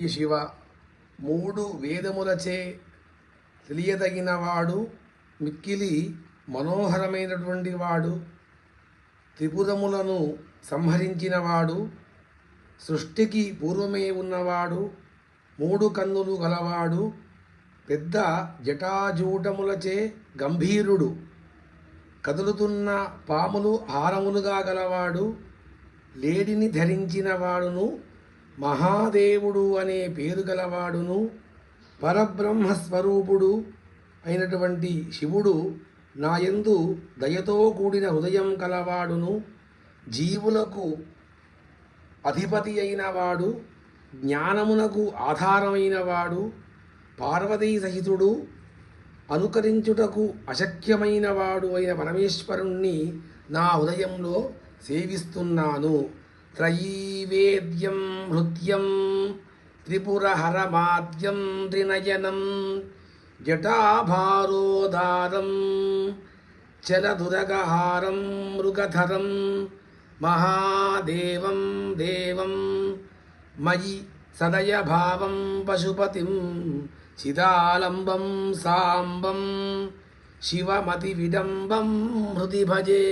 శివ మూడు వేదములచే తెలియదగినవాడు మిక్కిలి మనోహరమైనటువంటి వాడు త్రిపురములను సంహరించినవాడు సృష్టికి పూర్వమే ఉన్నవాడు మూడు కన్నులు గలవాడు పెద్ద జటాజూటములచే గంభీరుడు కదులుతున్న పాములు హారములుగా గలవాడు లేడిని ధరించిన వాడును మహాదేవుడు అనే పేరు గలవాడును పరబ్రహ్మస్వరూపుడు అయినటువంటి శివుడు నాయందు దయతో కూడిన హృదయం కలవాడును జీవులకు అధిపతి అయిన వాడు జ్ఞానమునకు ఆధారమైన వాడు పార్వతీ సహితుడు అనుకరించుటకు అశక్యమైన వాడు అయిన పరమేశ్వరుణ్ణి నా హృదయంలో సేవిస్తున్నాను. త్రయీవేద్యం హృద్యం త్రిపురహరమాద్యం త్రినయనం జటాభారోదారం చలదురగహారం మృగధరం మహాదేవం దేవం మయి సదయభావం పశుపతిం చిదాలంబం సాంబం శివమతి విడంబం హృది భజే